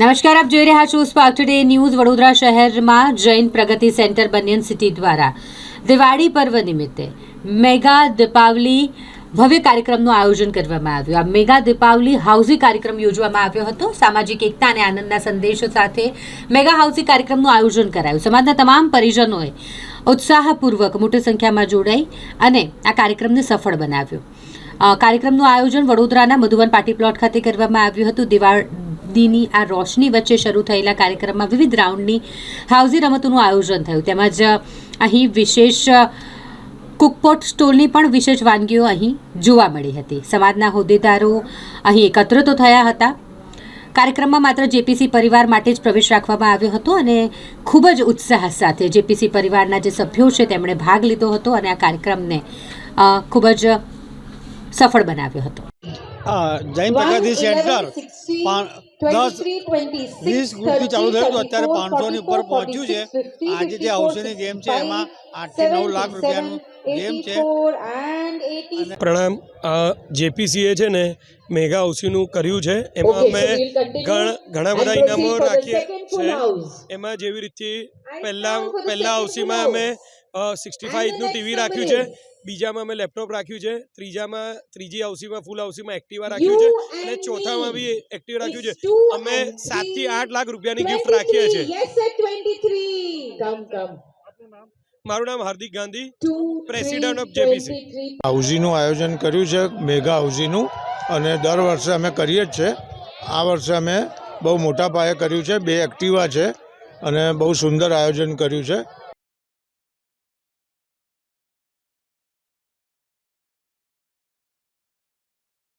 નમસ્કાર, આપ જોઈ રહ્યા છો સ્પાર્ક ટુડે ન્યૂઝ વડોદરા શહેરમાં Jain Pragati center banyan city દ્વારા દિવાળી પર્વ નિમિત્તે મેગા દીપાવલી ભવ્ય કાર્યક્રમનું આયોજન કરવામાં આવ્યું. આ મેગા દીપાવલી હાઉસી કાર્યક્રમ યોજવામાં આવ્યો હતો. સામાજિક એકતા અને આનંદના સંદેશો સાથે મેગા હાઉસી કાર્યક્રમનું આયોજન કરાયું. સમાજના તમામ પરિજનોએ ઉત્સાહપૂર્વક મોટી સંખ્યામાં જોડાઈ અને આ કાર્યક્રમને સફળ બનાવ્યો. કાર્યક્રમનું આયોજન વડોદરાના મધુવન પાર્ટી પ્લોટ ખાતે કરવામાં આવ્યું હતું. દિવાળીની આ રોશની વચ્ચે શરૂ થયેલા કાર્યક્રમમાં વિવિધ રાઉન્ડની હાઉસી રમતોનું આયોજન થયું. તેમજ અહીં વિશેષ કુકપોટ સ્ટોલની પણ વિશેષ વાનગીઓ અહીં જોવા મળી હતી. સમાજના હોદ્દેદારો અહીં એકત્ર તો થયા હતા. કાર્યક્રમમાં માત્ર જેપીસી પરિવાર માટે જ પ્રવેશ રાખવામાં આવ્યો હતો અને ખૂબ જ ઉત્સાહ સાથે જેપીસી પરિવારના જે સભ્યો છે તેમણે ભાગ લીધો હતો અને આ કાર્યક્રમને ખૂબ જ સફળ બનાવ્યો હતો. જૈન પ્રગતિ સેન્ટર દસ વીસ ગ્રુપથી ચાલુ થયું હતું અત્યારે પાંચસોની ઉપર પહોંચ્યું છે. આજે જે હાઉસીની ગેમ છે એમાં આઠથી નવ લાખ રૂપિયાનું ગેમ છે. પ્રણામ આ જેપીસીએ છે ને મેગા હાઉસીનું કર્યું છે. એમાં અમે ઘણ- ઘણા બધા ઇનામો રાખીએ છે. એમાં જેવી રીતે પહેલાં પહેલાં હાઉસીમાં અમે સિક્સટી ફાઈવ ઇંચનું ટીવી રાખ્યું છે. બીજામાં અમે લેપટોપ રાખ્યું છે ત્રીજામાં ત્રીજી હાઉસીમાં ફૂલ હાઉસીમાં એક્ટિવા રાખ્યું છે અને ચોથામાં બી એક્ટિવા રાખ્યું છે. અમે સાતથી આઠ લાખ રૂપિયાની ગિફ્ટ રાખીએ છીએ. મારું નામ Hardik Gandhi president of JPC હાઉસીનું આયોજન કર્યું છે મેગા હાઉસીનું અને દર વર્ષે અમે કરીએ જ છે. આ વર્ષે અમે બહુ મોટા પાયે કર્યું છે બે એક્ટિવા છે અને બહુ સુંદર આયોજન કર્યું છે.